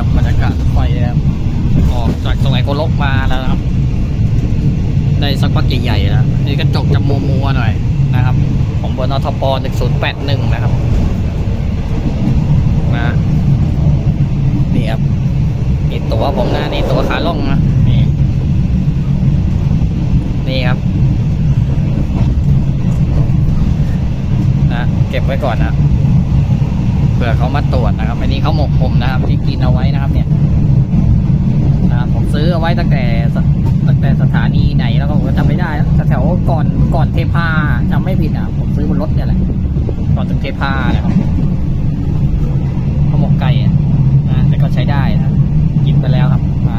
ครับบรรยากาศไฟครับออกจากตรงไหนโกลกมาแล้วนะครับ ได้สักพักใหญ่ๆแล้วนี่กระจกจะมัวมัวๆหน่อยนะครับผมบนอทป1081นะครับนะนี่ครับนี่ตัวผมนะนี่ตัวขาล่องนะนี่นี่ครับนะเก็บไว้ก่อนนะ ผื่อเขามาตรวจนะครับ อันนี้เขาหมกผมนะครับ ที่กินเอาไว้นะครับเนี่ยนะครับผมซื้อเอาไว้ตั้งแต่ตั้งแต่สถานีไหนแล้วก็ผมก็จำไม่ได้แล้วแถวๆก่อนก่อนเทพาจำไม่ผิดอะผมซื้อบนรถเนี่ยแหละก่อนถึงเทพานะครับเขาหมกไก่อะนะแต่ก็ใช้ได้นะกินไปแล้วครับนะ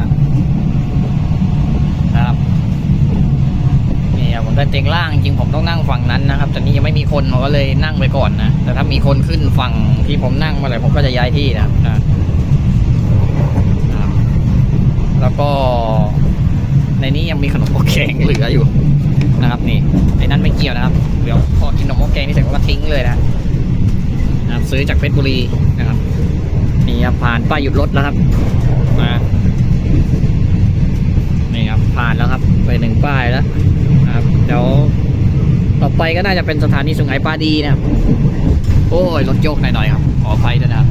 นะครับ นี่ครับ ผมได้เตียงล่างจริงผมต้องนั่งฝั่งนั้นนะครับแต่นี่ยังไม่มีคนผมก็เลยนั่งไปก่อนนะแต่ถ้ามีคนขึ้นฝั่งที่ผมนั่งเมื่อไหร่ผมก็จะย้ายที่นะครับนะแล้วก็ในนี้ยังมีขนมโอแกงเหลืออยู่นะครับ นี่ไอ้นั้นไม่เกี่ยวนะครับเดี๋ยวพอกินขนมโอแกงนี่เสร็จก็ทิ้งเลยนะนะครับซื้อจากเพชรบุรีนะครับนี่ครับผ่านป้ายหยุดรถแล้วครับมานี่ครับผ่านแล้วครับไปหนึ่งป้ายแล้ว ดี๋ยวต่อไปก็น่าจะเป็นสถานีสุงไหงปาดีนะครับ โอ้ยรถโยกหน่อยๆครับ ขออภัยด้วยนะครับ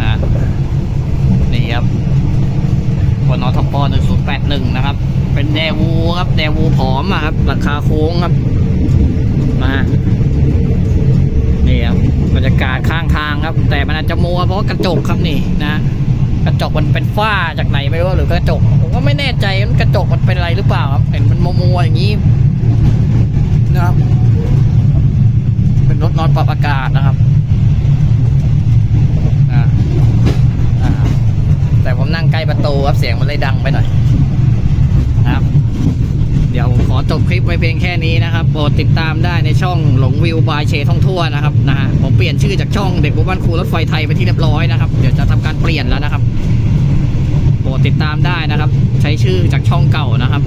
นะนี่ครับบนนอทปหนึ่งศูนย์แปดหนึ่งนะครับ เป็นแดวูครับ แดวูผอมอะครับหลังคาโค้งครับมานี่ครับบรรยากาศข้างทางครับ แต่มันอาจจะมัวเพราะกระจกครับนี่นะกระจกมันเป็นฝ้าจากไหนไม่รู้หรือกระจก ผมก็ไม่แน่ใจมันกระจกมันเป็นอะไรหรือเปล่าครับเห็นมันมัวๆอย่างนี้นะครับ เป็นรถนอนปรับอากาศนะครับอ่าอ่าแต่ผมนั่งใกล้ประตูครับเสียง มันเลยดังไปหน่อยนะครับ เดี๋ยวขอจบคลิปไว้เพียงแค่นี้นะครับโปรดติดตามได้ในช่องหลงวิวบายเชท่องทั่วนะครับนะฮะผมเปลี่ยนชื่อจากช่องเด็กบุบ้านครูรถไฟไทยไปที่เรียบร้อยนะครับเดี๋ยวจะทำการเปลี่ยนแล้วนะครับโปรดติดตามได้นะครับ ใช้ชื่อจากช่องเก่านะครับ